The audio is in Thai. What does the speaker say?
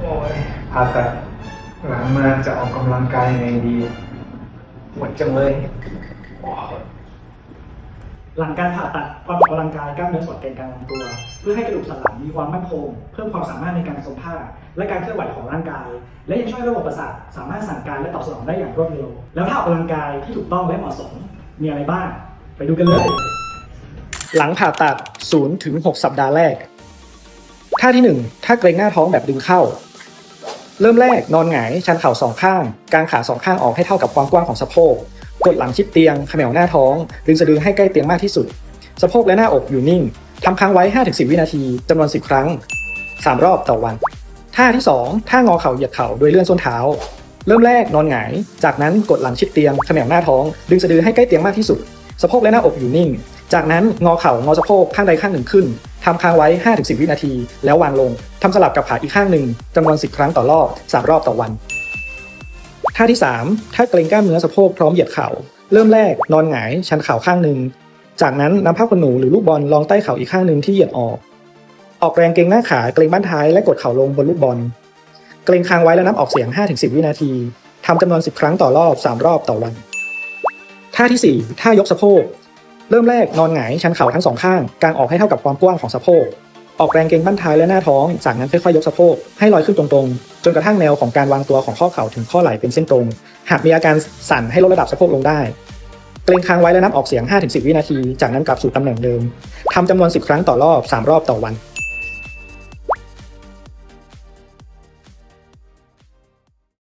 โอ้ยผ่าตัดหลังมาจะออกกำลังกายยังไงดีปวดจังเลยหลังการผ่าตัดความออกกำลังกายกล้ามเนื้อส่วนเกร็งกลางลำตัว เพื่อให้กระดูกสันหลังมีความมั่นคง เพิ่มความสามารถในการทรงท่าและการเคลื่อนไหวของร่างกาย และยังช่วยระบบประสาทสามารถสั่งการและตอบสนองได้อย่างรวดเร็ว แล้วถ้าออกกำลังกายที่ถูกต้องและเหมาะสมมีอะไรบ้าง ไปดูกันเลย หลังผ่าตัด0ถึง6สัปดาห์แรกท่าที่ 1 ถ้าเกรงหน้าท้องแบบดึงเข้า เริ่มแรกนอนหงายชันเข่าสองข้างกางขาสองข้างออกให้เท่ากับความกว้างของสะโพกกดหลังชิดเตียงเขมวหน้าท้อง ดึงสะดือให้ใกล้เตียงมากที่สุด สะโพกและหน้าอกอยู่นิ่งทำค้างไว้ 5-10 วินาทีจำนวน 10 ครั้ง 3 รอบต่อวัน ท่าที่ 2 ท่างอเข่าเหยียดเข่าโดยเลื่อนส้นเท้า เริ่มแรกนอนหงาย จากนั้นกดหลังชิดเตียงเขมวหน้าท้อง ดึงสะดือให้ใกล้เตียงมากที่สุด สะโพกและหน้าอกอยู่นิ่ง จากนั้นงอเข่างอสะโพกข้างใดข้างหนึ่งขึ้น ทำค้างไว้ 5-10 วินาที แล้ววางลงทำสลับกับขาอีกข้างหนึ่งจำนวน 10 ครั้งต่อรอบ 3 รอบต่อวัน ท่าที่ 3 ถ้าเกรงกล้ามเนื้อสะโพกพร้อมเหยียดเข่า เริ่มแรกนอนหงายชันเข่าข้างหนึ่ง จากนั้นนำผ้าขนหนูหรือลูกบอลรองใต้เข่าอีกข้างหนึ่งที่เหยียดออก ออกแรงเกรงหน้าขาเกรงบ้านท้ายและกดเข่าลงบนลูกบอล เกรงค้างไว้แล้วนับออกเสียง 5-10 วินาทีทำจำนวน 10 ครั้งต่อรอบ 3 รอบต่อวัน ท่าที่ 4 ท่ายกสะโพก เริ่มแรกนอนหงายชันเข่าทั้งสองข้างกางออกให้เท่ากับความกว้างของสะโพกออกแรงเกรงบั้นท้ายและหน้าท้อง จากนั้นค่อยๆยกสะโพกให้ลอยขึ้นตรงๆ จนกระทั่งแนวของการวางตัวของข้อเข่าถึงข้อไหล่เป็นเส้นตรง หากมีอาการสั่นให้ลดระดับสะโพกลงได้ เกรงค้างไว้และนับออกเสียง 5-10 วินาที จากนั้นกลับสู่ตำแหน่งเดิมทำจำนวน 10 ครั้งต่อรอบ 3 รอบต่อวัน